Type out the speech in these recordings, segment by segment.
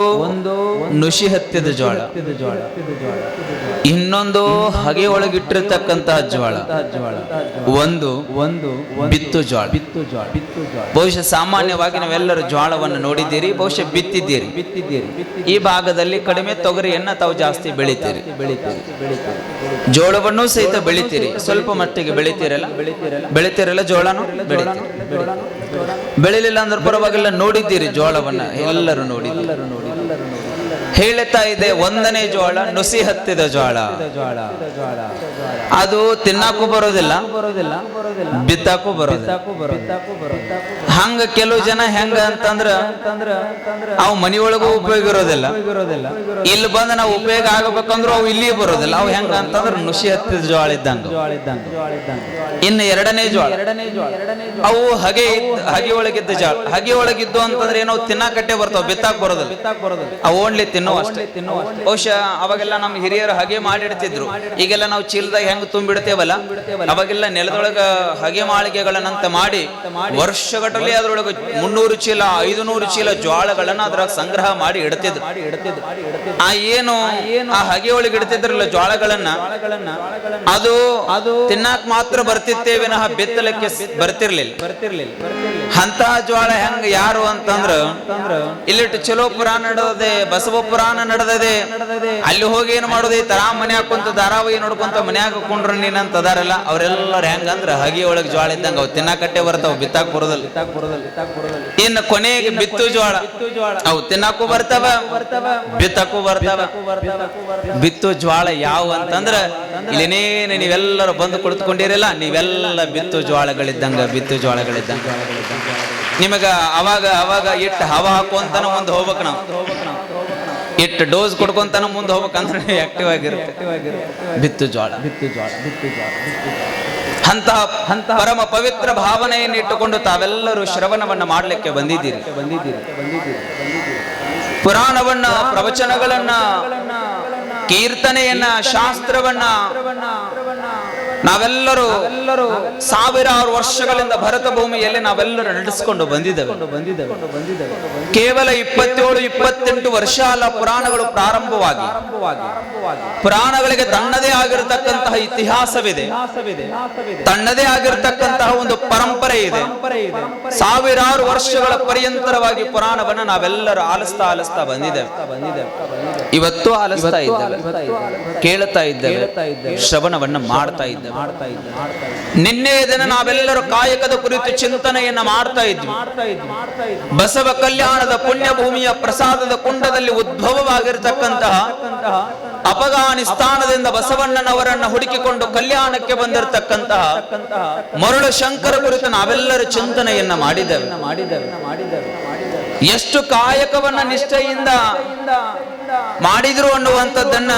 ಒಂದು ನುಷಿ ಹತ್ತಿದ ಜೋಳ ಇನ್ನೊಂದು ಹಗೆ ಒಳಗಿಟ್ಟಿರ್ತಕ್ಕಂತಹ ಜೋಳ ಒಂದು ಒಂದು ಬಿತ್ತು ಜೋಳ ಬಿತ್ತು ಜೋಳ ಬಿತ್ತು ಜೋಳ ಬಹುಶಃ ಸಾಮಾನ್ಯವಾಗಿ ನಾವೆಲ್ಲರೂ ಜೋಳವನ್ನು ನೋಡಿದ್ದೀರಿ, ಬಹುಶಃ ಬಿತ್ತಿದ್ದೀರಿ. ಬಿತ್ತಿದ್ದೀರಿ ಈ ಭಾಗದಲ್ಲಿ ಕಡಿಮೆ ತೊಗರಿಯನ್ನ ತಾವು ಜಾಸ್ತಿ ಬೆಳಿತೀರಿ. ಬೆಳಿತೀರಿ ಜೋಳವನ್ನು ಸಹಿತ ಬೆಳಿತೀರಿ. ಸ್ವಲ್ಪ ಮಟ್ಟಿಗೆ ಬೆಳಿತೀರಲ್ಲ? ಬೆಳಿತೀರಲ್ಲ ಬೆಳಿತೀರಲ್ಲ ಜೋಳನು? ಬೆಳಿತೀರಿ. ಬೆಳಿಲಿಲ್ಲ ಅಂದ್ರೆ ಪರವಾಗಿಲ್ಲ, ನೋಡಿದ್ದೀರಿ ಜೋಳವನ್ನ ಎಲ್ಲರೂ ನೋಡಿ ಹೇಳುತ್ತಾ ಇದೆ, ಒಂದನೇ ಜೋಳ ನುಸಿ ಹತ್ತಿದ ಜೋಳ ಅದು ತಿನ್ನಾಕು ಬರೋದಿಲ್ಲ, ಬಿತ್ತಾಕು ಬರೋದಿಲ್ಲ. ಹಂಗ ಕೆಲವು ಜನ ಹೆಂಗ ಅಂತಂದ್ರ ಅವು ಮನಿಯೊಳಗೂ ಉಪಯೋಗ ಇರೋದಿಲ್ಲ. ಇಲ್ಲಿ ಬಂದ ನಾವು ಉಪಯೋಗ ಆಗಬೇಕಂದ್ರು ಅವು ಇಲ್ಲಿ ಬರೋದಿಲ್ಲ. ಅವು ಹೆಂಗ ಅಂತಂದ್ರ ನುಸಿ ಹತ್ತಿದ ಜೋಳ ಇದ್ದಂಗ. ಇನ್ನು ಎರಡನೇ ಜೋಳ ಅವು ಹಗೆ ಹಗೆ ಒಳಗಿದ್ದ ಜೋಳ ಹಗೆ ಒಳಗಿದ್ದು ಅಂತಂದ್ರೆ ಏನೋ ತಿನ್ನಾಕಟ್ಟೆ ಬರ್ತಾವ, ಬಿತ್ತಾಕ್ ಬರೋದಿಲ್ಲ. ಅವು ಓನ್ಲಿ ತಿನ್ನೋ ಅಷ್ಟೇ. ಬಹುಶಃ ಅವಾಗೆಲ್ಲ ನಮ್ಮ ಹಿರಿಯರು ಹಾಗೆ ಮಾಡಿಡ್ತಿದ್ರು ಈಗೆಲ್ಲ ನಾವು ಚೀಲದಾಗ ಹೆಂಗ್ ತುಂಬಿಡ್ತೇವಲ್ಲ? ಅವಾಗೆಲ್ಲ ನೆಲದೊಳಗ ಹಗೆ ಮಾಳಿಗೆಗಳನ್ನಂತ ಮಾಡಿ ವರ್ಷಗಟ್ಟಲೆ ಅದರೊಳಗ ಮುನ್ನೂರು ಚೀಲ ಐದುನೂರು ಚೀಲ ಜ್ವಾಳಗಳನ್ನ ಅದ್ರಾಗ ಸಂಗ್ರಹ ಮಾಡಿ ಇಡ್ತಿದ್ರು. ಆ ಏನು ಆ ಹಗೆ ಒಳಗೆ ಇಡ್ತಿದ್ರಲ್ಲ ಜ್ವಾಳಗಳನ್ನ? ಅದು ಅದು ತಿನ್ನಾಕ್ ಮಾತ್ರ ಬರ್ತಿತ್ತೇ ವಿನಹ ಬಿತ್ತಲಕ್ಕೆ ಬರ್ತಿರ್ಲಿಲ್ಲ ಬರ್ತಿರ್ಲಿಲ್ಲ. ಅಂತ ಜ್ವಾಳ ಹೆಂಗ್ ಯಾರು ಅಂತಂದ್ರ ಅಂತಂದ್ರ ಇಲ್ಲಿಟ್ಟು ಚಲೋ ಪುರಾಣ ನಡೋದೆ ಬಸವ ಪುರಾಣ ನಡೆದದೆ. ಅಲ್ಲಿ ಹೋಗಿ ಏನ್ ಮಾಡೋದು? ತರಾ ಮನ್ಯಾಗ ಕುಂತ ಧಾರಾವಾಹಿ ನೋಡ್ಕೊಂತ ಮನ್ಯಾಗ ಕುಂಡ್ರ ನೀನಂತ ಅದಾರಲ್ಲ, ಅವರೆಲ್ಲರ ಹೆಂಗಂದ್ರ ಹಗಿ ಒಳಗ್ ಜ್ವಾಳ ಇದ್ದಂಗ ಅವ್ ತಿನ್ನಕಟ್ಟೆ ಬರ್ತಾವ ಬಿತ್ತಾಕ್ ಬರೋದಲ್ಲ. ಬರೋದಿಲ್ಲ ಕೊನೆಗೆ ಬಿತ್ತು ಜ್ವಾಳ. ಅವು ತಿನ್ನಕ್ಕೂ ಬರ್ತಾವ ಬಿತ್ತಕ್ಕೂ ಬರ್ತಾವ. ಬಿತ್ತು ಜ್ವಾಳ ಯಾವ ಅಂತಂದ್ರ ಇಲ್ಲಿನೇನು ನೀವೆಲ್ಲರೂ ಬಂದು ಕುಳಿತುಕೊಂಡಿರಲ್ಲ, ನೀವೆಲ್ಲ ಬಿತ್ತು ಜ್ವಾಳಗಳಿದ್ದಂಗ ಬಿತ್ತು ಜ್ವಾಳಗಳಿದ್ದಂಗ. ನಿಮಗ ಅವಾಗ ಅವಾಗ ಇಟ್ಟು ಹವಾ ಹಾಕುವಂತನ ಒಂದು ಹೋಗ್ಬೇಕು ನಾವು. ಇಟ್ಟು ಡೋಸ್ ಕೊಡ್ಕೊಂತಾನ ಮುಂದೆ ಹೋಗ್ಬೇಕಂದ್ರೆ ಆಕ್ಟಿವ್ ಆಗಿರುತ್ತೆ. ಬಿತ್ತು ಜ್ವಾಳ. ಬಿತ್ತು ಜ್ವಾಳ ಬಿತ್ತು ಹಂತ ಹಂತ ಅಂತಹ ಅಂತಹ ಪರಮ ಪವಿತ್ರ ಭಾವನೆಯನ್ನು ಇಟ್ಟುಕೊಂಡು ತಾವೆಲ್ಲರೂ ಶ್ರವಣವನ್ನ ಮಾಡಲಿಕ್ಕೆ ಬಂದಿದ್ದೀರಿ ಬಂದಿದ್ದೀರಿ. ಪುರಾಣವನ್ನ, ಪ್ರವಚನಗಳನ್ನ, ಕೀರ್ತನೆಯನ್ನ, ಶಾಸ್ತ್ರವನ್ನ ನಾವೆಲ್ಲರೂ ಎಲ್ಲರೂ ಸಾವಿರಾರು ವರ್ಷಗಳಿಂದ ಭರತ ಭೂಮಿಯಲ್ಲಿ ನಾವೆಲ್ಲರೂ ನಡೆಸಿಕೊಂಡು ಬಂದಿದ್ದೇವೆ. ಕೇವಲ ಇಪ್ಪತ್ತೇಳು, ಇಪ್ಪತ್ತೆಂಟು ವರ್ಷ ಅಲ್ಲ, ಪುರಾಣಗಳು ಪ್ರಾರಂಭವಾಗಿ. ಪುರಾಣಗಳಿಗೆ ತನ್ನದೇ ಆಗಿರತಕ್ಕಂತಹ ಇತಿಹಾಸವಿದೆ. ಹಾಸವಿದೆ ಹಾಸವಿದೆ ತನ್ನದೇ ಆಗಿರತಕ್ಕಂತಹ ಒಂದು ಪರಂಪರೆ ಇದೆ. ಸಾವಿರಾರು ವರ್ಷಗಳ ಪರ್ಯಂತರವಾಗಿ ಪುರಾಣವನ್ನು ನಾವೆಲ್ಲರೂ ಆಲಿಸ್ತಾ ಆಲಿಸ್ತಾ ಬಂದಿದ್ದೇವೆ. ಇವತ್ತು ಆಲಿಸ್ತಾ ಇದ್ದೇವೆ. ಕೇಳುತ್ತಾ ಇದ್ದೇವೆ. ಶ್ರವಣವನ್ನ ಮಾಡ್ತಾ ಇದ್ದೇವೆ. ನಿನ್ನೆ ದಿನ ನಾವೆಲ್ಲರೂ ಕಾಯಕದ ಕುರಿತು ಚಿಂತನೆಯನ್ನ ಮಾಡ್ತಾ ಇದ್ವಿ. ಬಸವ ಕಲ್ಯಾಣದ ಪುಣ್ಯ ಭೂಮಿಯ ಪ್ರಸಾದದ ಕುಂಡದಲ್ಲಿ ಉದ್ಭವವಾಗಿರತಕ್ಕಂತಹ ಅಫಘಾನಿಸ್ತಾನದಿಂದ ಬಸವಣ್ಣನವರನ್ನ ಹುಡುಕಿಕೊಂಡು ಕಲ್ಯಾಣಕ್ಕೆ ಬಂದಿರತಕ್ಕಂತಹ ಮರುಳು ಶಂಕರ ಕುರಿತು ನಾವೆಲ್ಲರೂ ಚಿಂತನೆಯನ್ನ ಮಾಡಿದ್ದೇವೆ. ಎಷ್ಟು ಕಾಯಕವನ್ನ ನಿಷ್ಠೆಯಿಂದ ಮಾಡಿದ್ರು ಅನ್ನುವಂಥದ್ದನ್ನ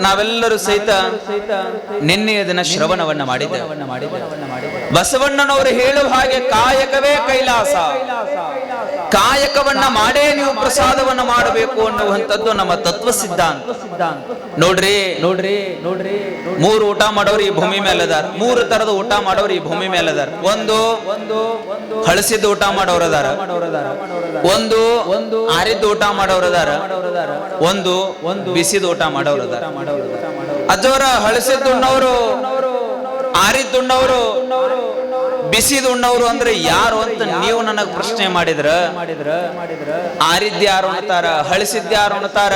ನಾವೆಲ್ಲರೂ ಸಹಿತ ನಿನ್ನೆ ನಿನ್ನೆಯ ದಿನ ಶ್ರವಣವನ್ನ ಮಾಡಿದ್ದೇವೆ. ಬಸವಣ್ಣನವರು ಹೇಳುವ ಹಾಗೆ ಕಾಯಕವೇ ಕೈಲಾಸ. ಕಾಯಕವನ್ನ ಮಾಡೇ ನೀವು ಪ್ರಸಾದವನ್ನ ಮಾಡಬೇಕು ಅನ್ನುವಂಥದ್ದು ನಮ್ಮ ತತ್ವ ಸಿದ್ಧಾಂತ. ಸಿದ್ಧಾಂತ ನೋಡ್ರಿ ನೋಡ್ರಿ ನೋಡ್ರಿ. ಮೂರು ಊಟ ಮಾಡೋರು ಈ ಭೂಮಿ ಮೇಲೆ ಅದಾರ. ಮೂರು ತರದ ಊಟ ಮಾಡೋರು ಈ ಭೂಮಿ ಮೇಲೆ ಅದಾರ. ಒಂದು ಹಳಸಿದ ಊಟ ಮಾಡೋರು ಅದಾರ. ಮಾಡೋರದಾರ ಒಂದು ಒಂದು ಆರಿದ ಊಟ ಮಾಡೋರು ಅದಾರ. ಮಾಡೋರದಾರ ಒಂದು ಒಂದು ಬಿಸಿದ ಊಟ ಮಾಡೋರು ಅದಾರ. ಅಜೋರ ಹಳಸಿದ ಉಣ್ಣವರು ಆರಿದ ಉಣ್ಣವರು ಬಿಸಿದ ಉಣ್ಣವರು ಅಂದ್ರೆ ಯಾರು ಅಂತ ನೀವು ನನಗ್ ಪ್ರಶ್ನೆ ಮಾಡಿದ್ರ? ಮಾಡಿದ್ರ ಮಾಡಿದ್ರ ಆರಿದ್ ಯಾರು ಉಣ್ತಾರ ಹಳಸಿದ್ ಯಾರು ಉಣ್ತಾರ,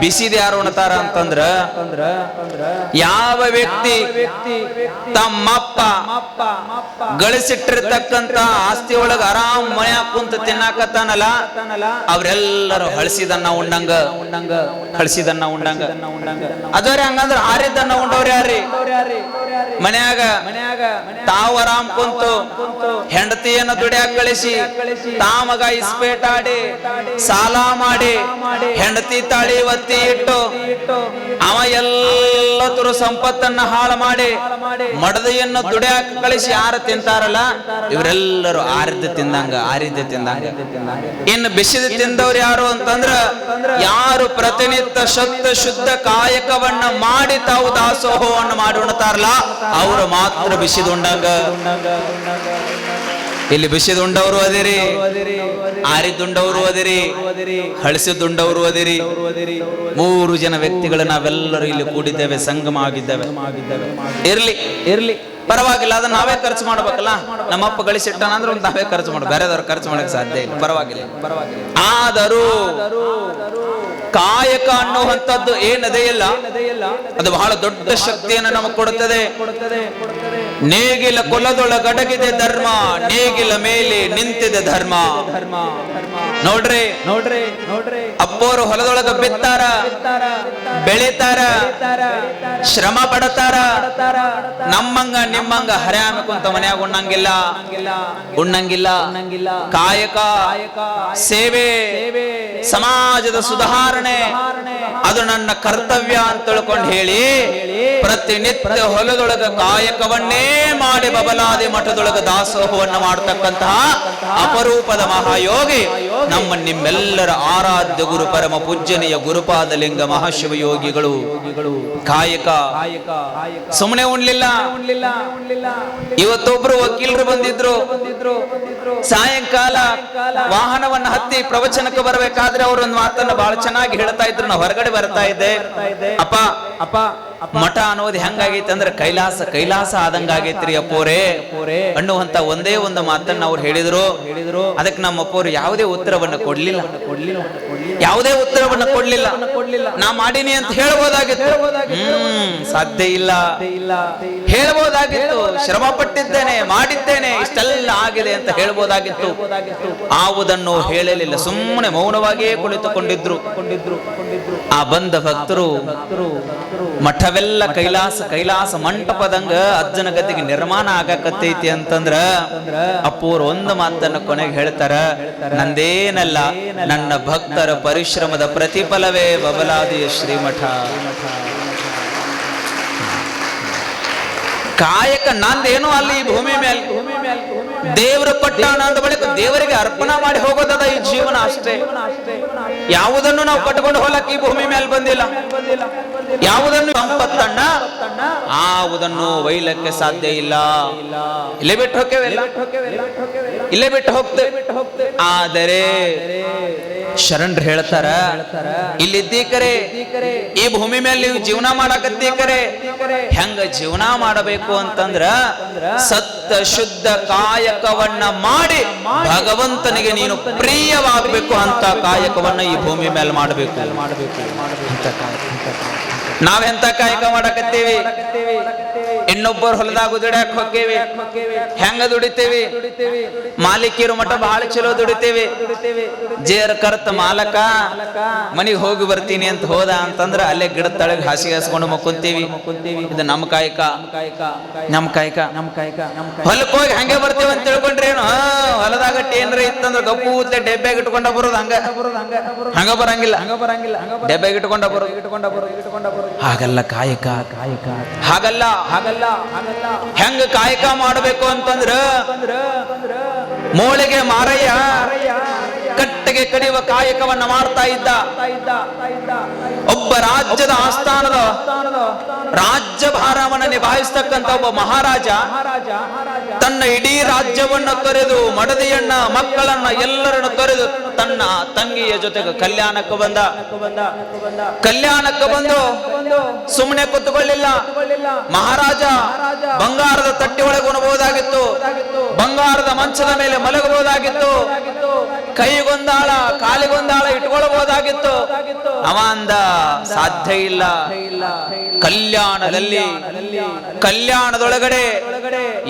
ಬಿಸಿದ ಯಾರು ಉಣ್ತಾರ ಅಂತಂದ್ರ ಅಂದ್ರ ಅಂದ್ರ ಯಾವ ವ್ಯಕ್ತಿ ತಮ್ಮಪ್ಪ ಗಳಿಸಿಟ್ಟಿರ್ತಕ್ಕಂತ ಆಸ್ತಿ ಒಳಗ ಆರಾಮ್ ಮನೆ ಕುಂತ ತಿನ್ನಾಕತ್ತಾನಲ್ಲ ತಾನಲ್ಲ ಅವ್ರೆಲ್ಲರೂ ಹಳಸಿದನ್ನ ಉಣ್ಣಂಗ ಉಣ್ಣಂಗ ಹಳಸಿದನ್ನ ಉಣ್ಣಂಗ. ಅದವ್ರೆ ಹಂಗಂದ್ರ ಆರಿದ್ದನ್ನ ಉಂಡವ್ರ ಯಾರಿ ಮನ್ಯಾಗ ಮನ್ಯಾಗ ಮನ್ಯಾಗ ಆರಾಮ್ ಕುಂತು ಹೆಂಡತಿಯನ್ನ ದುಡಿಯಾಕ ಕಳಿಸಿ, ತಾಮಗ ಇಸ್ಪೇಟಾಡಿ ಸಾಲ ಮಾಡಿ, ಹೆಂಡತಿ ತಾಳಿ ಒತ್ತಿ ಇಟ್ಟು, ಅವ ಎಲ್ಲ ತುರು ಸಂಪತ್ತನ್ನ ಹಾಳು ಮಾಡಿ, ಮಡದಿಯನ್ನು ದುಡಿಯಾಕ ಕಳಿಸಿ ಯಾರು ತಿಂತಾರಲ್ಲ, ಇವರೆಲ್ಲರೂ ಆರಿದ್ದ ತಿಂದಂಗ ಆರಿದ್ದ ತಿಂದಂಗ. ಇನ್ನು ಬಿಸಿದ ತಿಂದವ್ರು ಯಾರು ಅಂತಂದ್ರ ಯಾರು ಪ್ರತಿನಿತ್ಯ ಶುದ್ಧ ಶುದ್ಧ ಕಾಯಕವನ್ನ ಮಾಡಿ ತಾವು ದಾಸೋಹವನ್ನು ಮಾಡಿ ಉಣ್ತಾರಲ್ಲ, ಅವರು ಮಾತ್ರ ಬಿಸಿದುಂಡಂಗ. ಇಲ್ಲಿ ಬಿಸಿದುಂಡವರು ಅದಿರಿ ಅದಿರಿ ಆರಿದುಂಡವರು ಅದಿರಿ ಹಳಸಿದುಂಡವರು ಅದಿರಿ. ಅದಿರಿ ಮೂರು ಜನ ವ್ಯಕ್ತಿಗಳು ನಾವೆಲ್ಲರೂ ಇಲ್ಲಿ ಕೂಡಿದ್ದೇವೆ ಸಂಗಮ ಆಗಿದ್ದೇವೆ. ಇರ್ಲಿ ಇರ್ಲಿ. ಪರವಾಗಿಲ್ಲ ಅದನ್ನ ನಾವೇ ಖರ್ಚು ಮಾಡ್ಬೇಕಲ್ಲ? ನಮ್ಮಪ್ಪ ಗಳಿಸಿಟ್ಟಾನ ಅಂದ್ರೆ ಒಂದು ನಾವೇ ಖರ್ಚು ಮಾಡ. ಬೇರೆದವ್ರು ಖರ್ಚು ಮಾಡಕ್ ಸಾಧ್ಯ ಇಲ್ಲ. ಪರವಾಗಿಲ್ಲ ಪರವಾಗಿಲ್ಲ. ಆದರೂ ಕಾಯಕ ಅನ್ನುವಂಥದ್ದು ಏನದೇ ಇಲ್ಲ. ಅದು ಬಹಳ ದೊಡ್ಡ ಶಕ್ತಿಯನ್ನು ನಮಗೆ ಕೊಡುತ್ತದೆ. ನೇಗಿಲ ಕೊಲದೊಳಗಡಗಿದೆ ಧರ್ಮ ನೇಗಿಲ ಮೇಲೆ ನಿಂತಿದೆ ಧರ್ಮ. ನೋಡ್ರಿ ನೋಡ್ರಿ ನೋಡ್ರಿ. ಅಪ್ಪೋರು ಹೊಲದೊಳಗ ಬಿತ್ತಾರ ತಾರ ಬೆಳಿತಾರ ಶ್ರಮ ಪಡತಾರ. ತಾರ ನಮ್ಮಂಗ ನಿಮ್ಮಂಗ ಹರ್ಯಾಮ ಕುಂತ ಮನ್ಯಾಗ ಉಣ್ಣಂಗಿಲ್ಲ. ಉಣ್ಣಂಗಿಲ್ಲ. ಕಾಯಕ ಸೇವೆ ಸಮಾಜದ ಸುಧಾರಣೆ ಅದು ನನ್ನ ಕರ್ತವ್ಯ ಅಂತ ತಿಳ್ಕೊಂಡು ಹೇಳಿ ಪ್ರತಿನಿತ್ಯ ಹೊಲದೊಳಗ ಕಾಯಕವನ್ನೇ ಮಾಡಿ ಬಬಲಾದಿ ಮಠದೊಳಗ ದಾಸೋಹವನ್ನು ಮಾಡತಕ್ಕಂತಹ ಅಪರೂಪದ ಮಹಾಯೋಗಿ ನಮ್ಮ ನಿಮ್ಮೆಲ್ಲರ ಆರಾಧ್ಯ ಗುರು ಪರಮ ಪೂಜ್ಯನೀಯ ಗುರುಪಾದಲಿಂಗ ಮಹಾಶಿವಯೋಗಿಗಳು ಕಾಯಕ. ಸುಮ್ಮನೆ ಉಣ್ಲಿಲ್ಲ. ಇವತ್ತೊಬ್ರು ವಕೀಲರು ಬಂದಿದ್ರು. ಸಾಯಂಕಾಲ ವಾಹನವನ್ನ ಹತ್ತಿ ಪ್ರವಚನಕ್ಕೆ ಬರಬೇಕಾದ್ರೆ ಅವರು ಒಂದು ಮಾತನ್ನ ಬಹಳ ಚೆನ್ನಾಗಿ ಹೇಳ್ತಾ ಇದ್ರು. ನಾವು ಹೊರಗಡೆ ಬರ್ತಾ ಇದ್ದೆ. ಅಪ್ಪ ಅಪ್ಪ ಮಠ ಅನ್ನೋದು ಹೆಂಗಾಗೈತೆ ಅಂದ್ರೆ ಕೈಲಾಸ ಕೈಲಾಸ ಆದಂಗ ಆಗೈತ್ರಿ ಅಪ್ಪೋರೆ. ಅನ್ನುವಂತ ಒಂದೇ ಒಂದು ಮಾತನ್ನ ಅವ್ರು ಹೇಳಿದ್ರು. ಹೇಳಿದ್ರು ಅದಕ್ಕೆ ನಮ್ಮ ಅಪ್ಪೋರು ಯಾವುದೇ ಉತ್ತರವನ್ನ ಕೊಡ್ಲಿಲ್ಲ. ಯಾವುದೇ ಉತ್ತರವನ್ನು ಕೊಡ್ಲಿಲ್ಲ. ನಾ ಮಾಡೀನಿ ಅಂತ ಹೇಳ್ಬೋದಾಗಿತ್ತು. ಸಾಧ್ಯ ಇಲ್ಲ. ಹೇಳ್ಬೋದಾಗಿತ್ತು. ಶ್ರಮ ಪಟ್ಟಿದ್ದೇನೆ ಮಾಡಿದ್ದೇನೆ, ಇಷ್ಟೆಲ್ಲ ಆಗಿದೆ ಅಂತ ಹೇಳ್ಬೋದಾಗಿತ್ತು. ಆವುದನ್ನು ಹೇಳಲಿಲ್ಲ. ಸುಮ್ಮನೆ ಮೌನವಾಗಿಯೇ ಕುಳಿತುಕೊಂಡಿದ್ರು. ಕೊಂಡಿದ್ರು ಕೊಂಡಿದ್ರು ಆ ಬಂದ ಭಕ್ತರು, ಮಠವೆಲ್ಲ ಕೈಲಾಸ ಕೈಲಾಸ ಮಂಟಪದಂಗ ಅಜ್ಜನ ಗತಿಗೆ ನಿರ್ಮಾಣ ಆಗಕತ್ತೈತಿ ಅಂತಂದ್ರ ಅಪ್ಪೂರ್ ಒಂದು ಮಾತನ್ನ ಕೊನೆಗೆ ಹೇಳ್ತಾರ ನಂದೇನಲ್ಲ ನನ್ನ ಭಕ್ತರ ಪರಿಶ್ರಮದ ಪ್ರತಿಫಲವೇ ಬಬಲಾದಿಯ ಶ್ರೀಮಠ. ಕಾಯಕ ನಂದೇನು ಅಲ್ಲಿ ಭೂಮಿ ಮೇಲೆ. ದೇವರ ಪಟ್ಟಾಣ ಅಂದ ಬಳಿಕ ದೇವರಿಗೆ ಅರ್ಪಣಾ ಮಾಡಿ ಹೋಗೋದದ ಈ ಜೀವನ ಅಷ್ಟೇ. ಯಾವುದನ್ನು ನಾವು ಕಟ್ಕೊಂಡು ಹೋಲಕ್ಕೆ ಈ ಭೂಮಿ ಮೇಲೆ ಬಂದಿಲ್ಲ? ಯಾವುದನ್ನು ಸಂಪತ್ತನ್ನ? ಆವುದನ್ನು ಒಯ್ಲಕ್ಕೆ ಸಾಧ್ಯ ಇಲ್ಲ. ಇಲ್ಲೇ ಬಿಟ್ಟು ಹೋಗ್ತೇವೆ ಇಲ್ಲೇ ಬಿಟ್ಟು ಹೋಗ್ತೇವೆ. ಆದರೆ ಶರಣರು ಹೇಳ್ತಾರ ಇಲ್ಲಿದ್ದೀಕರೆ ಈ ಭೂಮಿ ಮೇಲೆ ನೀವು ಜೀವನ ಮಾಡಕತ್ತೀಕರೆ ಹೆಂಗ ಜೀವನ ಮಾಡಬೇಕು ಅಂತಂದ್ರ ಸತ್ತ ಶುದ್ಧ ಕಾಯಕವನ್ನ ಮಾಡಿ ಭಗವಂತನಿಗೆ ನೀನು ಪ್ರಿಯವಾಗಬೇಕು ಅಂತ ಕಾಯಕವನ್ನ ಈ ಭೂಮಿ ಮೇಲೆ ಮಾಡಬೇಕು. ಮಾಡಬೇಕು. ನಾವೆಂತ ಕಾಯಕ ಮಾಡಕತ್ತೀವಿ? ಇನ್ನೊಬ್ಬರು ಹೊಲದಾಗ ದುಡ್ಯಾಕ ಹೊಕ್ಕೇವಿ. ಹೆಂಗ ದುಡಿತೇವಿ? ಮಾಲೀಕಿರು ಮಠ ಬಹಳ ಚಲೋ ದುಡಿತೇವಿ. ಜೇರ್ ಕರ್ತ ಮಾಲಕ, ಮನಿಗ್ ಹೋಗಿ ಬರ್ತೀನಿ ಅಂತ ಹೋದ ಅಂತಂದ್ರ ಅಲ್ಲೇ ಗಿಡದ ತಳಗ್ ಹಾಸಿಗೆ ಹಾಸ್ಕೊಂಡು ಮಕ್ಕೊಂತೀವಿ. ಇದು ನಮ್ಮ ಕಾಯಕ. ಕಾಯಕ ನಮ್ಮ ಕಾಯಕ. ನಮ್ ನಮ್ ಹೊಲಕ್ ಹೋಗಿ ಹಂಗೆ ಬರ್ತೀವಿ ಅಂತ ತಿಳ್ಕೊಂಡ್ರೇನು? ಹೊಲದಾಗ ಏನ್ರ ಇತ್ತಂದ್ರ ಗಪ್ಪೂತ್ಲೆ ಡೆಬ್ಬೆಗೆ ಇಟ್ಕೊಂಡ ಬರೋದು ಹಂಗ. ಹಂಗ ಬರಂಗಿಲ್ಲ. ಹಂಗ ಬರಂಗಿಲ್ಲ ಡೆಬ್ಬೆಗೆ ಇಟ್ಕೊಂಡ ಬರೋದು. ಹಾಗಲ್ಲ ಕಾಯಕ. ಕಾಯಕ ಹಾಗಲ್ಲ ಹಾಗಲ್ಲ. ಹೆಂಗ ಕಾಯಕ ಮಾಡಬೇಕು ಅಂತಂದ್ರ ಅಂದ್ರ ಅಂದ್ರ ಮೋಳಿಗೆ ಮಾರಯ್ಯ. ಕಟ್ಟೆಗೆ ಕಡಿಯುವ ಕಾಯಕವನ್ನ ಮಾಡ್ತಾ ಇದ್ದ. ಒಬ್ಬ ರಾಜ್ಯದ ಆಸ್ಥಾನದ ಸ್ಥಾನದ ರಾಜ್ಯ ಭಾರವನ್ನ ನಿಭಾಯಿಸ್ತಕ್ಕಂತ ಒಬ್ಬ ಮಹಾರಾಜ ತನ್ನ ಇಡೀ ರಾಜ್ಯವನ್ನ ತೊರೆದು, ಮಡದಿಯನ್ನ, ಮಕ್ಕಳನ್ನ ಎಲ್ಲರನ್ನು ತೊರೆದು ತನ್ನ ತಂಗಿಯ ಜೊತೆಗೆ ಕಲ್ಯಾಣಕ್ಕೆ ಬಂದ. ಕಲ್ಯಾಣಕ್ಕೆ ಬಂದು ಸುಮ್ಮನೆ ಕೂತ್ಕೊಳ್ಳಿಲ್ಲ. ಮಹಾರಾಜ ಬಂಗಾರದ ತಟ್ಟಿ ಒಳಗೆ ಉಣಬಹುದಾಗಿತ್ತು. ಬಂಗಾರದ ಮಂಚದ ಮೇಲೆ ಮಲಗಬಹುದಾಗಿತ್ತು. ಕೈಗೊಂದಾಳ ಕಾಲಿಗೊಂದಾಳ ಇಟ್ಕೊಳ್ಬಹುದಾಗಿತ್ತು ಅವ ಅಂದ ಸಾಧ್ಯ ಇಲ್ಲ. ಕಲ್ಯಾಣದಲ್ಲಿ, ಕಲ್ಯಾಣದೊಳಗಡೆ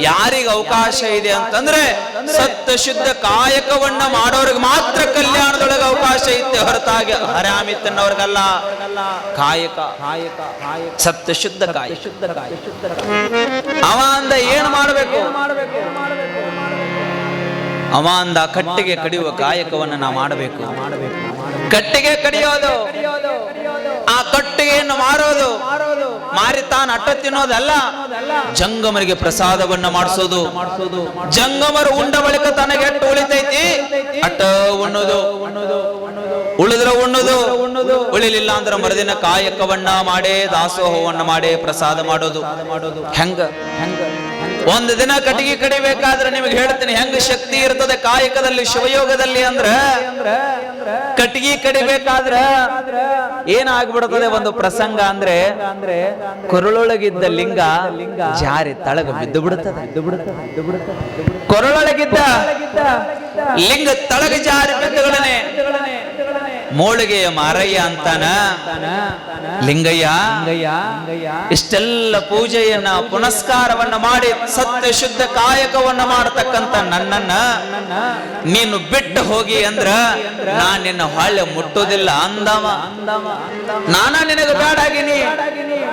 ಯಾರಿಗ ಅವಕಾಶ ಇದೆ ಅಂತಂದ್ರೆ ಸತ್ಯ ಶುದ್ಧ ಕಾಯಕವನ್ನ ಮಾಡೋರಿಗೆ ಮಾತ್ರ ಕಲ್ಯಾಣದೊಳಗೆ ಅವಕಾಶ ಇತ್ತೆ ಹೊರತಾಗಿ ಹರಾಮಿತ್ತನ್ನವ್ರಿಗಲ್ಲ ಕಾಯಕ ಕಾಯಕ ಸತ್ಯ ಶುದ್ಧ ಕಾಯ ಶುದ್ಧ ಕಾಯ ಶುದ್ಧ ಅವ ಅಂದ ಏನ್ ಮಾಡಬೇಕು ಮಾಡಬೇಕು? ಅವ ಕಟ್ಟಿಗೆ ಕಡಿಯುವ ಕಾಯಕವನ್ನು ನಾವು ಮಾಡಬೇಕು. ಕಟ್ಟಿಗೆ ಕಡಿಯೋದು. ಆ ಕಟ್ಟಿಗೆಯನ್ನು ಮಾರೋದು. ಮಾರಿ ತಾನು ಅಟ್ಟ ತಿನ್ನೋದಲ್ಲ. ಜಂಗಮರಿಗೆ ಪ್ರಸಾದವನ್ನ ಮಾಡಿಸೋದು. ಜಂಗಮರು ಉಂಡ ಬಳಿಕ ತನಗೆ ಅಟ್ಟು ಉಳಿತೈತಿ. ಅಟ್ಟ ಉಣ್ಣೋದು. ಉಳಿದ್ರ ಉಣ್ಣೋದು. ಉಳಿಲಿಲ್ಲ ಅಂದ್ರೆ ಮರುದಿನ ಕಾಯಕವನ್ನ ಮಾಡೇ, ದಾಸೋಹವನ್ನ ಮಾಡೇ ಪ್ರಸಾದ ಮಾಡೋದು. ಹೆಂಗ ಹೆಂಗ? ಒಂದು ದಿನ ಕಟ್ಟಿಗೆ ಕಡಿಬೇಕಾದ್ರೆ ನಿಮಗೆ ಹೇಳ್ತೀನಿ, ಹೆಂಗ್ ಶಕ್ತಿ ಇರ್ತದೆ ಕಾಯಕದಲ್ಲಿ, ಶಿವಯೋಗದಲ್ಲಿ ಅಂದ್ರ ಕಟ್ಟಿಗೆ ಕಡಿಬೇಕಾದ್ರ ಏನಾಗ್ಬಿಡ್ತದೆ ಒಂದು ಪ್ರಸಂಗ ಅಂದ್ರೆ ಕೊರಳೊಳಗಿದ್ದ ಲಿಂಗ ಜಾರಿ ತಳಗ ಬಿದ್ದು ಬಿಡುತ್ತದೆ ಕೊರಳೊಳಗಿದ್ದ ಲಿಂಗ ತಳಗ ಜಾರಿ ಬಿದ್ದೊಡನೆ ಮೋಳಿಗೆಯ ಮಾರಯ್ಯ ಅಂತಾನ? ಲಿಂಗಯ್ಯ? ಇಷ್ಟೆಲ್ಲ ಪೂಜೆಯನ್ನ, ಪುನಸ್ಕಾರವನ್ನ ಮಾಡಿ, ಸತ್ಯ ಶುದ್ಧ ಕಾಯಕವನ್ನ ಮಾಡತಕ್ಕಂತ ನನ್ನನ್ನ ನೀನು ಬಿಟ್ಟು ಹೋಗಿ ಅಂದ್ರ ನಾ ನಿನ್ನ ಹೊಳ್ಳೆ ಮುಟ್ಟೋದಿಲ್ಲ ಅಂದವ. ನಾನ ನಿನಗೆ ಬ್ಯಾಡಾಗಿನಿ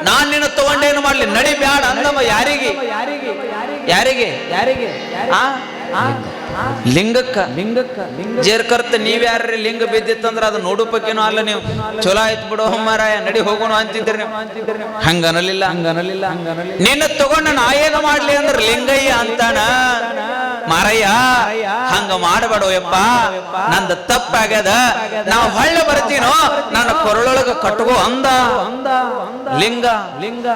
ನಾನ್ ನಿನ್ನ ತಗೊಂಡೇನು ಮಾಡ್ಲಿ? ನಡಿ ಬ್ಯಾಡ ಅಂದವ ಯಾರಿಗೆ? ಯಾರಿಗೆ? ಯಾರಿಗೆ? ಆ? ಲಿಂಗಕ್ಕ? ಲಿಂಗಕ್ಕ ಲಿಂಗ ಜೇರ್ಕರ್ತ ನೀವ್ ಯಾರ್ರಿ ಲಿಂಗ ಬಿದ್ದಿತ್ತಂದ್ರ ಅದು ನೋಡುಪಕ್ಕೇನೋ ಅಲ್ಲ ನೀವು. ಚಲೋ ಆಯ್ತು ಬಿಡು ಮಾರಾಯ ನಡಿ ಹೋಗೋಣ ಅಂತಿದ್ರಿ ನೀವು. ಹಂಗನಲಿಲ್ಲ. ಹಂಗನಲಿಲ್ಲ. ಹಂಗನಲಿಲ್ಲ ನಿನ್ನ ತಗೊಂಡ ನಾ ಏನ ಮಾಡ್ಲಿ ಅಂದ್ರ ಲಿಂಗಯ್ಯ ಅಂತಾನ. ಮಾರಯ್ಯ ಹಂಗ ಮಾಡಬೇಡ ಯಪ್ಪ ನಂದ ತಪ್ಪಾಗ್ಯದ. ನಾವು ಹೊಳ್ಳ ಬರ್ತೀನೋ ನನ್ನ ಕೊರಳೊಳಗ ಕಟ್ಕೋ ಅಂದ. ಲಿಂಗ. ಲಿಂಗ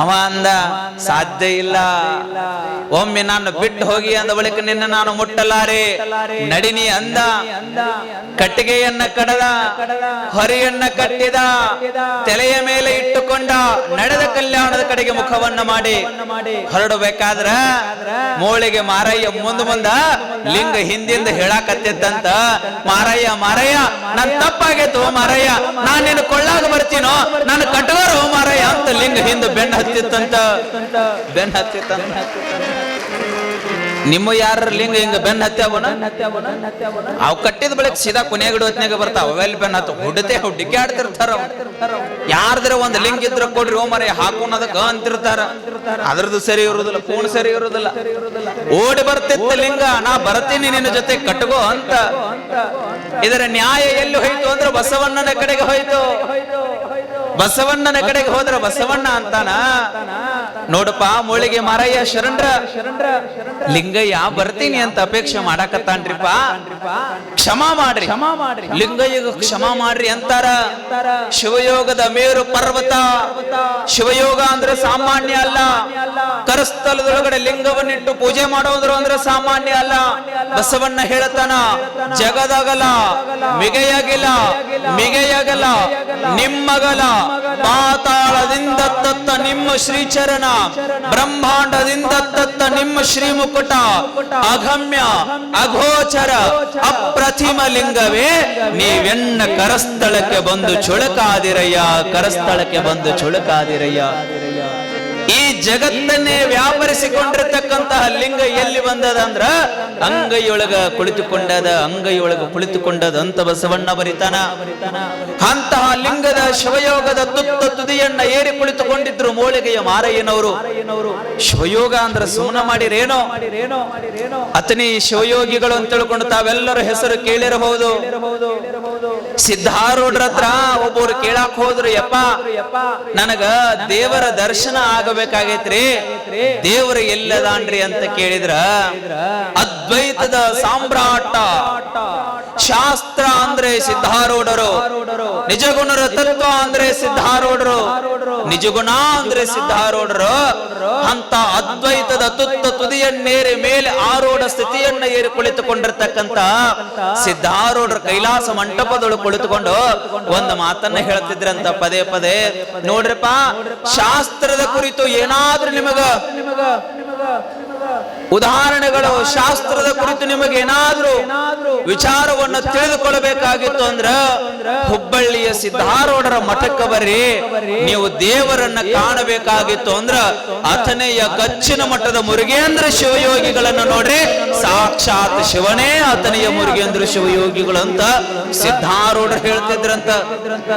ಅವ ಅಂದ ಸಾಧ್ಯ ಇಲ್ಲ. ಒಮ್ಮೆ ನಾನು ಬಿಟ್ಟು ಹೋಗಿ ಅಂದ ಬಳಿಕ ನಿನ್ನ ನಾನು ಮುಟ್ಟಲಾರೆ ನಡಿನಿ ಅಂದ. ಕಟ್ಟಿಗೆಯನ್ನ ಕಡದ. ಹೊರೆಯನ್ನ ಕಟ್ಟಿದ. ತಲೆಯ ಮೇಲೆ ಇಟ್ಟುಕೊಂಡ. ನಡೆದ ಕಲ್ಯಾಣದ ಕಡೆಗೆ ಮುಖವನ್ನ ಮಾಡಿ. ಹೊರಡಬೇಕಾದ್ರ ಮೋಳಿಗೆ ಮಾರಯ್ಯ ಮುಂದ ಮುಂದ ಲಿಂಗ ಹಿಂದಿಂದ ಹೇಳಾಕತ್ತಿದ್ದಂತ, ಮಾರಯ್ಯ ಮಾರಯ್ಯ, ನನ್ ತಪ್ಪಾಗೈತು, ಮಾರಯ್ಯ. ನಾನು ನಿನ್ನ ಕೊಳ್ಳಾಗ ಬರ್ತೀನೋ? ನಾನು ಕಟ್ಟಗಾರ ಮಾರಯ್ಯ, ಅಂತ ಲಿಂಗ ಹಿಂದ ಬೆನ್ನ ಹತ್ತಿತ್ತಂತ. ಬೆನ್ನ ಹತ್ತಿತ್ತಂತ. ನಿಮ್ಮ ಯಾರ ಲಿಂಗ ಹಿಂಗ ಬೆನ್ ಹತ್ಯಾವನ ಅವ್ ಕಟ್ಟಿದ ಬಳಿಕ ಸೀದಾ ಕೊನೆಗಿಡ ಹೊತ್ನಾಗ ಬರ್ತಾವ. ಅವೆಲ್ಲಿ ಬೆನ್ ಹತ್ತ ಹುಡ್ತೆ ಹುಡ್ಡಿಕೆ ಆಡ್ತಿರ್ತಾರ ಯಾರ್ದ್ರ ಒಂದ್ ಲಿಂಗ ಇದ್ರ ಕೊಡ್ರಿ ಓ ಮರೆ ಹಾಕೋಣದಕ್ಕ ಅಂತಿರ್ತಾರ. ಅದ್ರದ್ದು ಸರಿ ಇರುದಿಲ್ಲ, ಪೂರ್ಣ ಸರಿ ಇರುದಿಲ್ಲ. ಓಡಿ ಬರ್ತಿತ್ತ ಲಿಂಗ, ನಾ ಬರ್ತೀನಿ ನಿನ್ನ ಜೊತೆ ಕಟ್ಟಗೋ ಅಂತ. ಇದರ ನ್ಯಾಯ ಎಲ್ಲಿ ಹೋಯ್ತು ಅಂದ್ರೆ ಬಸವಣ್ಣನ ಕಡೆಗೆ ಹೋಯ್ತು. ಬಸವಣ್ಣನ ಕಡೆಗೆ ಹೋದ್ರ ಬಸವಣ್ಣ ಅಂತಾನ? ನೋಡಪ್ಪ ಮೂಳಿಗೆ ಮಾರಯ್ಯ, ಶರಣ್ರ. ಲಿಂಗಯ್ಯ, ಬರ್ತೀನಿ ಅಂತ ಅಪೇಕ್ಷೆ ಮಾಡಾಕತ್ತಾನ್ರಿಪ್ಪ. ಕ್ಷಮಾ ಮಾಡ್ರಿ. ಕ್ಷಮಾ ಮಾಡ್ರಿ ಲಿಂಗಯ್ಯಗ ಕ್ಷಮಾ ಮಾಡ್ರಿ ಅಂತಾರ. ಶಿವಯೋಗದ ಮೇರು ಪರ್ವತ. ಶಿವಯೋಗ ಅಂದ್ರೆ ಸಾಮಾನ್ಯ ಅಲ್ಲ. ಕರಸ್ಥಲದೊಳಗಡೆ ಲಿಂಗವನ್ನಿಟ್ಟು ಪೂಜೆ ಮಾಡೋದ್ರು ಅಂದ್ರೆ ಸಾಮಾನ್ಯ ಅಲ್ಲ. ಬಸವಣ್ಣ ಹೇಳತಾನ, ಜಗದಗಲ ಮಿಗೆಯಗಿಲ ಮಿಗೆಯಗಲ ನಿಮ್ಮಗಲ, ಪಾತಾಳದಿಂದ ತತ್ತ ನಿಮ್ಮ ಶ್ರೀಚರಣ. ಬ್ರಹ್ಮಾಂಡದಿಂದ ತತ್ತ ನಿಮ್ಮ ಶ್ರೀಮುಕುಟ ಅಗಮ್ಯ, ಅಘೋಚರ, ಅಪ್ರತಿಮ ಲಿಂಗವೇ, ನೀವೆನ್ನ ಕರಸ್ಥಳಕ್ಕೆ ಬಂದು ಚುಳುಕಾದಿರಯ್ಯ, ಕರಸ್ಥಳಕ್ಕೆ ಬಂದು ಚುಳುಕಾದಿರಯ್ಯ. ಜಗತ್ತನ್ನೇ ವ್ಯಾಪರಿಸಿಕೊಂಡಿರ್ತಕ್ಕಂತಹ ಲಿಂಗ ಎಲ್ಲಿ ಬಂದದ ಅಂದ್ರ ಅಂಗೈಯೊಳಗ ಕುಳಿತುಕೊಂಡದ ಅಂಗೈಯೊಳಗ ಕುಳಿತುಕೊಂಡದ ಅಂತ ಬಸವಣ್ಣ ಬರಿತಾನ. ಅಂತಹ ಲಿಂಗದ ಶಿವಯೋಗದ ತುತ್ತ ತುದಿಯನ್ನ ಏರಿ ಕುಳಿತುಕೊಂಡಿದ್ರು ಮೋಳಿಗೆಯ ಮಾರಯ್ಯನವರು. ಶಿವಯೋಗ ಅಂದ್ರ ಸುಮನ ಮಾಡಿರೇನೋ? ಅತನಿ ಶಿವಯೋಗಿಗಳು ಅಂತ ತಿಳ್ಕೊಂಡು ತಾವೆಲ್ಲರ ಹೆಸರು ಕೇಳಿರಬಹುದು. ಸಿದ್ಧಾರೂಢರ ಹತ್ರ ಒಬ್ಬರು ಕೇಳಾಕ್ ಹೋದ್ರು, ಯಪ್ಪ, ನನಗ ದೇವರ ದರ್ಶನ ಆಗಬೇಕಾಗೈತ್ರಿ. ದೇವರ ಎಲ್ಲದಾನ್ರಿ ಅಂತ ಕೇಳಿದ್ರ. ಅದ್ವೈತದ ಸಾಮ್ರಾಟ. ಶಾಸ್ತ್ರ ಅಂದ್ರೆ ಸಿದ್ಧಾರೂಢರು ನಿಜಗುಣರ ತತ್ವ ಅಂದ್ರೆ ಸಿದ್ಧಾರೂಢರು ನಿಜಗುಣ ಅಂದ್ರೆ ಸಿದ್ಧಾರೂಢರು. ಅಂತ ಅದ್ವೈತದ ತುತ್ತ ತುದಿಯನ್ನೇರಿ ಮೇಲೆ ಆರೂಢ ಸ್ಥಿತಿಯನ್ನ ಏರಿ ಕುಳಿತುಕೊಂಡಿರ್ತಕ್ಕಂತ ಸಿದ್ಧಾರೂಢರ ಕೈಲಾಸ ಮಂಟಪದೊಳಗೆ ಕುಳಿತುಕೊಂಡು ಒಂದು ಮಾತನ್ನ ಹೇಳ್ತಿದ್ರಂತ ಪದೇ ಪದೇ. ನೋಡ್ರಪ್ಪ ಶಾಸ್ತ್ರದ ಕುರಿತು ಏನಾದ್ರೂ ನಿಮಗ ನಿಮಗ ನಿಮಗ ನಿಮಗ? ಉದಾಹರಣೆಗಳು ಶಾಸ್ತ್ರದ ಕುರಿತು ನಿಮಗೆ ಏನಾದ್ರೂ ವಿಚಾರವನ್ನು ತಿಳಿದುಕೊಳ್ಳಬೇಕಾಗಿತ್ತು ಅಂದ್ರ ಹುಬ್ಬಳ್ಳಿಯ ಸಿದ್ಧಾರೂಢರ ಮಠಕ್ಕೆ ಬರ್ರಿ ನೀವು ದೇವರನ್ನ ಕಾಣಬೇಕಾಗಿತ್ತು ಅಂದ್ರ ಅಥನೆಯ ಕಚ್ಚಿನ ಮಠದ ಮುರುಗೇಂದ್ರ ಶಿವಯೋಗಿಗಳನ್ನ ನೋಡ್ರಿ. ಸಾಕ್ಷಾತ್ ಶಿವನೇ ಆತನೆಯ ಮುರುಗೇಂದ್ರ ಶಿವಯೋಗಿಗಳು ಅಂತ ಸಿದ್ಧಾರೂಢರು ಹೇಳ್ತಿದ್ರಂತ.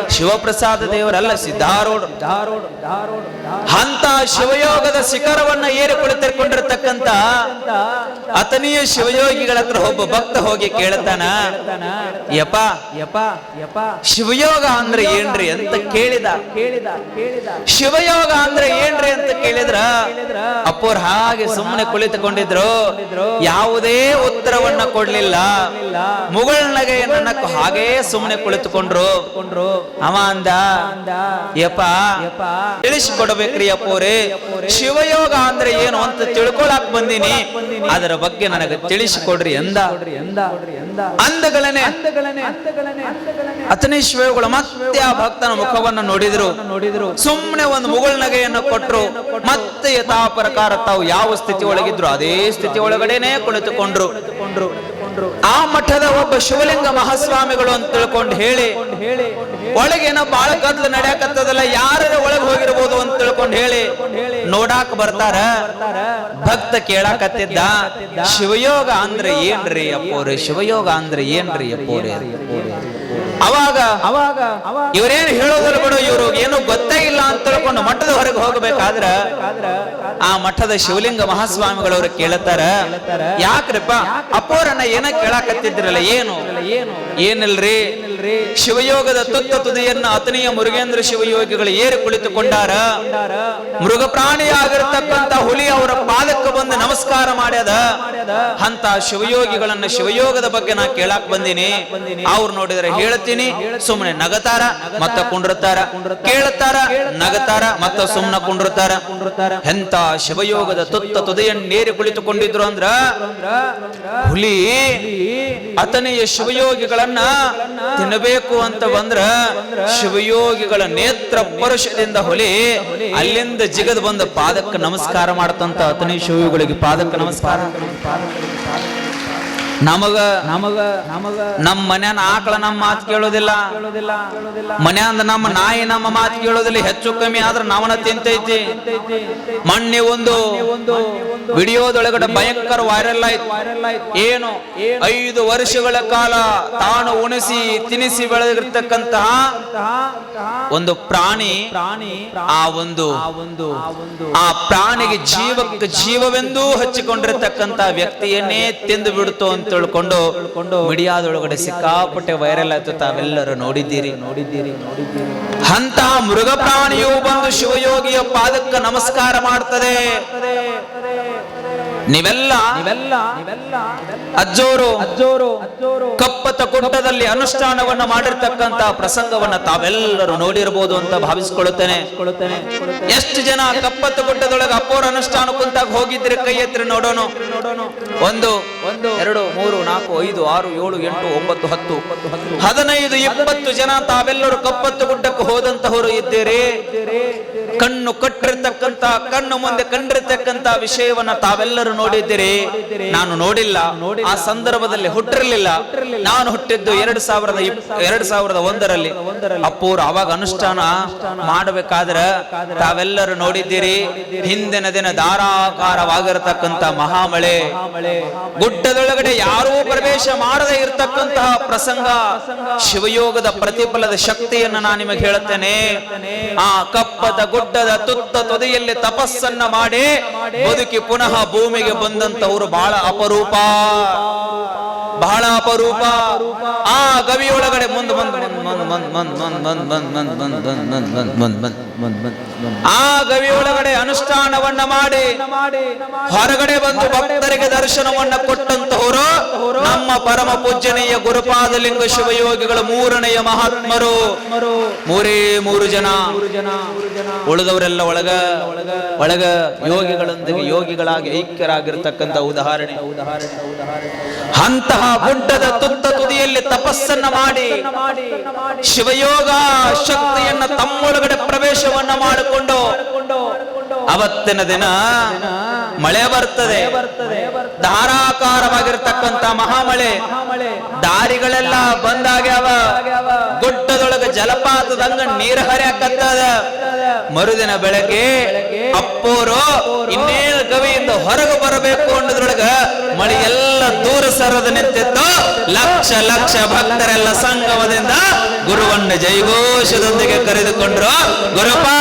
ಶಿವಪ್ರಸಾದ ದೇವರಲ್ಲ ಸಿದ್ಧಾರೂಢ ಅಂತ ಶಿವಯೋಗದ ಶಿಖರವನ್ನ ಏರಿ ಕುಳಿತುಕೊಂಡಿರ್ತಕ್ಕಂತ ಅತನಿಯ ಶಿವಯೋಗಿಗಳ ಹತ್ರ ಒಬ್ಬ ಭಕ್ತ ಹೋಗಿ ಕೇಳ್ತಾನ, ಯಪ್ಪ ಯಪ್ಪ ಯಪ್ಪ, ಶಿವಯೋಗ ಅಂದ್ರೆ ಏನ್ರಿ ಅಂತ ಕೇಳಿದ. ಕೇಳಿದ ಕೇಳಿದ ಶಿವಯೋಗ ಅಂದ್ರೆ ಏನ್ರಿ ಅಂತ ಕೇಳಿದ್ರ. ಅಪ್ಪೋರ್ ಹಾಗೆ ಸುಮ್ಮನೆ ಕುಳಿತುಕೊಂಡಿದ್ರು. ಯಾವುದೇ ಉತ್ತರವನ್ನ ಕೊಡ್ಲಿಲ್ಲ. ಮುಗಳನಗೆ ನನ್ನಕ್ಕು ಹಾಗೇ ಸುಮ್ಮನೆ ಕುಳಿತುಕೊಂಡ್ರು. ಕೊಂಡ್ರು ಅವ ಅಂದ, ಯಪ್ಪ, ತಿಳಿಸಿಕೊಡ್ಬೇಕ್ರಿ ಅಪ್ಪೋರೆ ಶಿವಯೋಗ ಅಂದ್ರೆ ಏನು ಅಂತ ತಿಳ್ಕೊಳಕ್ ಬಂದೀನಿ. ಅದರ ಬಗ್ಗೆ ನನಗೆ ತಿಳಿಸಿಕೊಡ್ರಿ ಎಂದ. ಅಂದಗಳನೆ ಅತನೇ ಶಿವಗಳು ಮತ್ತೆ ಆ ಭಕ್ತನ ಮುಖವನ್ನು ನೋಡಿದ್ರು. ನೋಡಿದ್ರು ಸುಮ್ಮನೆ ಒಂದು ಮುಗುಳ್ನಗೆಯನ್ನು ಕೊಟ್ಟರು ಮತ್ತೆ ಯಥಾ ಪ್ರಕಾರ ತಾವು ಯಾವ ಸ್ಥಿತಿ ಒಳಗಿದ್ರು ಅದೇ ಸ್ಥಿತಿ ಒಳಗಡೆನೆ ಕುಳಿತುಕೊಂಡ್ರು. ಕೊಂಡ್ರು ಕೊಂಡ್ರು ಆ ಮಠದ ಒಬ್ಬ ಶಿವಲಿಂಗ ಮಹಾಸ್ವಾಮಿಗಳು ಅಂತ ತಿಳ್ಕೊಂಡು ಹೇಳಿ ಒಳಗೇನೋ ಬಾಳ ಗದ್ಲು ನಡೆಯಕತ್ತದಲ್ಲ ಯಾರ ಒಳಗೆ ಹೋಗಿರ್ಬೋದು ಅಂತ ತಿಳ್ಕೊಂಡು ಹೇಳಿ ನೋಡಾಕ ಬರ್ತಾರ. ಭಕ್ತ ಕೇಳಾಕತ್ತಿದ್ದ, ಶಿವಯೋಗ ಅಂದ್ರೆ ಏನ್ರಿ ಅಪ್ಪೋರಿ? ಶಿವಯೋಗ ಅಂದ್ರೆ ಏನ್ರಿ ಅಪ್ಪೋರೆ? ಅವಾಗ ಅವಾಗ ಇವರೇನು ಹೇಳೋದ್ರ ಬಿಡು ಇವರು ಏನು ಗೊತ್ತೇ ಇಲ್ಲ ಅಂತ ತಿಳ್ಕೊಂಡು ಮಠದ ಹೊರಗೆ ಹೋಗಬೇಕಾದ್ರ ಆ ಮಠದ ಶಿವಲಿಂಗ ಮಹಾಸ್ವಾಮಿಗಳವರು ಕೇಳತ್ತಾರ ಯಾಕ್ರಪ್ಪ ಅಪ್ಪೋರನ್ನ ಏನ ಕೇಳಾಕತ್ತಿದ್ರಲ್ಲ ಏನು? ಏನು? ಏನಿಲ್ರಿ? ಶಿವಯೋಗದ ತುತ್ತ ತುದಿಯನ್ನ ಅತನಿಯ ಮುರುಗೇಂದ್ರ ಶಿವಯೋಗಿಗಳು ಏರಿ ಕುಳಿತುಕೊಂಡಾರ ಮೃಗ ಪ್ರಾಣಿಯಾಗಿರ್ತಕ್ಕಂತ ಹುಲಿ ಅವರ ಪಾದಕ್ಕೆ ಬಂದು ನಮಸ್ಕಾರ ಮಾಡ್ಯದ. ಅಂತ ಶಿವಯೋಗಿಗಳನ್ನ ಶಿವಯೋಗದ ಬಗ್ಗೆ ನಾ ಕೇಳಾಕ್ ಬಂದೀನಿ. ಅವ್ರು ನೋಡಿದ್ರೆ ಹೇಳ್ತೀನಿ. ಸುಮ್ಮನೆ ನಗತಾರ ಮತ್ತ ಕುಂಡ್ರತಾರ. ಕೇಳತಾರ, ನಗತಾರ ಮತ್ತ ಸುಮ್ಮನೆ ಕುಂಡ್ರತಾರ. ಎಂತ ಶಿವಯೋಗದ ತುತ್ತ ತುದೆಯನ್ನೇರಿ ಕುಳಿತುಕೊಂಡಿದ್ರು ಅಂದ್ರ ಹುಲಿ ಅತನೆಯ ಶಿವಯೋಗಿಗಳನ್ನ ತಿನ್ನಬೇಕು ಅಂತ ಬಂದ್ರ ಶಿವಯೋಗಿಗಳ ನೇತ್ರ ಪರುಷದಿಂದ ಹುಲಿ ಅಲ್ಲಿಂದ ಜಿಗದ್ ಬಂದ ಪಾದಕ್ಕೆ ನಮಸ್ಕಾರ ಮಾಡ್ತಂತ ಅತನೇ ಶಿವಯೋಗಿಗಳಿಗೆ ಪಾದಕ್ಕೆ ನಮಸ್ಕಾರ. ನಮಗ ನಮಗ ನಮಗ. ನಮ್ಮ ಮನ್ಯಾನ ಆಕಳ ನಮ್ಮ ಮಾತು ಕೇಳೋದಿಲ್ಲ. ಮನ್ಯಾಂದ ನಮ್ಮ ನಾಯಿ ನಮ್ಮ ಮಾತು ಕೇಳೋದಿಲ್ಲ. ಹೆಚ್ಚು ಕಮ್ಮಿ ಆದ್ರೆ ನಾವನ ತಿಂತೈತಿ. ಮಣ್ಣಿ ಒಂದು. ವಿಡಿಯೋದೊಳಗಡೆ ಭಯಂಕರ ವೈರಲ್ ಆಯ್ತು. ಏನು? ಐದು ವರ್ಷಗಳ ಕಾಲ ತಾನು ಉಣಿಸಿ ತಿನಿಸಿ ಬೆಳೆದಿರ್ತಕ್ಕಂತಹ ಒಂದು ಪ್ರಾಣಿ ಪ್ರಾಣಿ ಆ ಒಂದು ಆ ಒಂದು ಆ ಒಂದು ಆ ಪ್ರಾಣಿಗೆ ಜೀವಕ್ಕೆ ಜೀವವೆಂದೂ ಹಚ್ಚಿಕೊಂಡಿರ್ತಕ್ಕಂತಹ ವ್ಯಕ್ತಿಯನ್ನೇ ತಿಂದು ಬಿಡ್ತು ಅಂತ ತಿಳ್ಕೊಂಡು ಮಿಡಿಯಾದೊಳಗಡೆ ಸಿಕ್ಕಾಪಟ್ಟೆ ವೈರಲ್ ಆಯ್ತು ತಾವೆಲ್ಲರೂ ನೋಡಿದ್ದೀರಿ. ನೋಡಿದ್ದೀರಿ ನೋಡಿದ್ದೀರಿ ಅಂತ ಮೃಗ ಪ್ರಾಣಿಯು ಬಂದು ಶಿವಯೋಗಿಯ ಪಾದಕ್ಕೆ ನಮಸ್ಕಾರ ಮಾಡ್ತದೆ. ನೀವೆಲ್ಲ ಅಜ್ಜೋರು ಅಜ್ಜೋರು ಕಪ್ಪತ ಕುಟ್ಟದಲ್ಲಿ ಅನುಷ್ಠಾನವನ್ನ ಮಾಡಿರ್ತಕ್ಕಂತ ಪ್ರಸಂಗವನ್ನ ತಾವೆಲ್ಲರೂ ನೋಡಿರಬಹುದು ಅಂತ ಭಾವಿಸ್ಕೊಳ್ಳುತ್ತೇನೆ. ಎಷ್ಟು ಜನ ಕಪ್ಪತ್ತ ಗುಡ್ಡದೊಳಗೆ ಅಪ್ಪೋರ ಅನುಷ್ಠಾನ ಕುಂತಾಗ ಹೋಗಿದ್ರೆ ಕೈ ನೋಡೋಣ ನೋಡೋಣ ಒಂದು ಒಂದು ಎರಡು ಮೂರು ನಾಲ್ಕು ಐದು ಆರು ಏಳು ಎಂಟು ಒಂಬತ್ತು ಹತ್ತು. ಹದಿನೈದು ಇಪ್ಪತ್ತು ಜನ ತಾವೆಲ್ಲರೂ ಕಪ್ಪತ್ತು ಗುಡ್ಡಕ್ಕೆ ಹೋದಂತಹವರು ಇದ್ದೀರಿ. ಕಣ್ಣು ಕಟ್ಟಿರ್ತಕ್ಕಂತ ಕಣ್ಣು ಮುಂದೆ ಕಂಡಿರ್ತಕ್ಕಂತ ವಿಷಯವನ್ನ ತಾವೆಲ್ಲರೂ ನೋಡಿದ್ದೀರಿ? ನಾನು ನೋಡಿಲ್ಲ. ಆ ಸಂದರ್ಭದಲ್ಲಿ ಹುಟ್ಟಿರಲಿಲ್ಲ. ನಾನು ಹುಟ್ಟಿದ್ದು ಎರಡು ಸಾವಿರದ ಎರಡ್ ಸಾವಿರದ ಒಂದರಲ್ಲಿ. ಅಪ್ಪೂರು, ಅವಾಗ ಅನುಷ್ಠಾನ ಮಾಡಬೇಕಾದ್ರ ತಾವೆಲ್ಲರೂ ನೋಡಿದ್ದೀರಿ. ಹಿಂದಿನ ದಿನ ಧಾರಾಕಾರವಾಗಿರತಕ್ಕಂತ ಮಹಾಮಳೆ. ಗುಡ್ಡದೊಳಗಡೆ ಯಾರೂ ಪ್ರವೇಶ ಮಾಡದೇ ಇರತಕ್ಕಂತಹ ಪ್ರಸಂಗ. ಶಿವಯೋಗದ ಪ್ರತಿಫಲದ ಶಕ್ತಿಯನ್ನು ನಾನು ನಿಮಗೆ ಹೇಳುತ್ತೇನೆ. ಆ ಕಪ್ಪದ ಗುಡ್ಡದ ತುತ್ತ ತುದಿಯಲ್ಲಿ ತಪಸ್ಸನ್ನ ಮಾಡಿ ಬದುಕಿ ಪುನಃ ಭೂಮಿಗೆ ಬಂದಂತವರು ಬಹಳ ಅಪರೂಪ. ಬಹಳ ಅಪರೂಪ ಆ ಗವಿಯೊಳಗಡೆ ಮುಂದ್ ಬಂದ್ ಆ ಗವಿಯೊಳಗಡೆ ಅನುಷ್ಠಾನವನ್ನ ಮಾಡಿ ಹೊರಗಡೆ ಬಂದು ಭಕ್ತರಿಗೆ ದರ್ಶನವನ್ನ ಕೊಟ್ಟಂತಹವರು ನಮ್ಮ ಪರಮ ಪೂಜ್ಯನೀಯ ಗುರುಪಾದಲಿಂಗ ಶಿವಯೋಗಿಗಳ ಮೂರನೆಯ ಮಹಾತ್ಮರು ಮೂರೇ ಮೂರು ಜನ ಉಳಿದವರೆಲ್ಲ ಒಳಗ ಒಳಗ ಯೋಗಿಗಳೊಂದಿಗೆ ಯೋಗಿಗಳಾಗಿ ಐಕ್ಯರಾಗಿರ್ತಕ್ಕಂಥ ಉದಾಹರಣೆ ಉದಾಹರಣೆ ಉದಾಹರಣೆ ಅಂತಹ ಗುಡ್ಡದ ತುತ್ತ ತುದಿಯಲ್ಲಿ ತಪಸ್ಸನ್ನ ಮಾಡಿ ಶಿವಯೋಗ ಶಕ್ತಿಯನ್ನ ತಮ್ಮೊಳಗಡೆ ಪ್ರವೇಶವನ್ನ ಮಾಡಿಕೊಂಡು ಅವತ್ತಿನ ದಿನ ಮಳೆ ಬರ್ತದೆ. ಧಾರಾಕಾರವಾಗಿರ್ತಕ್ಕಂತ ಮಹಾಮಳೆ. ಮಳೆ ದಾರಿಗಳೆಲ್ಲ ಬಂದಾಗ್ಯಾವ. ಗುಡ್ಡದೊಳಗೆ ಜಲಪಾತದಂಗ ನೀರು ಹರಿಯಾಕತ್ತದ. ಮರುದಿನ ಬೆಳಗ್ಗೆ ಅಪ್ಪೋರು ಇನ್ನೇನು ಗವಿಯಿಂದ ಹೊರಗೆ ಬರಬೇಕು ಅನ್ನೋದ್ರೊಳಗ ಮಳೆ ಎಲ್ಲ ದೂರ ಸರದ ನಿಂತಿತ್ತು. ಲಕ್ಷ ಲಕ್ಷ ಭಕ್ತರೆಲ್ಲ ಸಂಗಮದಿಂದ ಗುರುವನ್ನ ಜೈಘೋಷದೊಂದಿಗೆ ಕರೆದುಕೊಂಡ್ರು. ಗುರುಪಾ